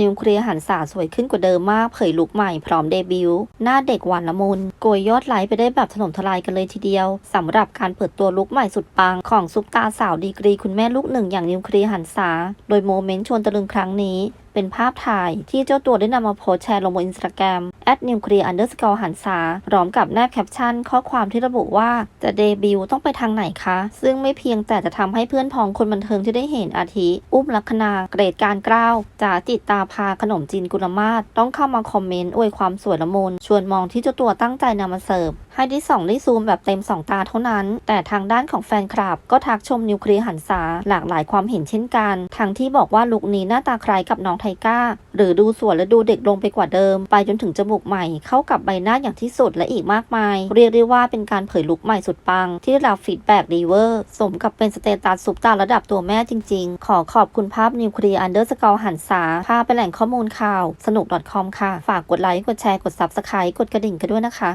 นิวเคลียร์หันสาสวยขึ้นกว่าเดิมมากเผยลุคใหม่พร้อมเดบิวต์หน้าเด็กหวานละมุนโกยยอดไลค์ไปได้แบบถล่มทลายกันเลยทีเดียวสำหรับการเปิดตัวลุคใหม่สุดปัง ของซุปตาสาวดีกรีคุณแม่ลูกหนึ่งอย่างนิวเคลียร์หันสา โดยโมเมนต์ชวนตะลึงครั้งนี้ เป็นภาพถ่ายที่เจ้าตัวได้นำมาโพสแชร์ลงบนอินสตาแกรมแอดนิวเคลียร์อันเดอร์สกอร์หันษาพร้อมกับแนบแคปชั่น ข้อความที่ระบุว่าจะเดบิวต์ต้องไปทางไหนคะ ซึ่งไม่เพียงแต่จะทำให้เพื่อนพ้องคนบันเทิงที่ได้เห็นอาทิ อุ้มลักษณาเกรดการกล้าวจ๋าจิตตาพาขนมจีนกุลมาศต้องเข้ามาคอมเมนต์อวยความสวยละมุนชวนมองที่เจ้าตัวตั้งใจนำมาเสิร์ฟ ให้ได้ส่องได้ซูมแบบเต็มสองตาเท่านั้น แต่ทางด้านของแฟนคลับ ก็ทักชมนิวเคลียร์หันษาหลากหลายความเห็นเช่นกัน ทั้งที่บอกว่าลุคนี้หน้าตาคล้ายกับน้องไทก้า หรือดูสวยและดูเด็กลงไปกว่าเดิม ไปจนถึงจมูกใหม่ เข้ากับใบหน้าอย่างที่สุดและอีกมากมาย เรียกได้ว่าเป็นการเผยลุคใหม่สุดปัง ที่ได้รับฟีดแบ็กดีเวอร์สมกับเป็นสเตตัสซุปตาระดับตัวแม่จริง ๆ ขอขอบคุณภาพนิวเคลียร์อันเดอร์สกอร์หันษาพาไปแหล่งข้อมูลข่าว สนุก .com ค่ะ ฝากกดไลค์กดแชร์กด subscribe กดกระดิ่งกันด้วยนะคะ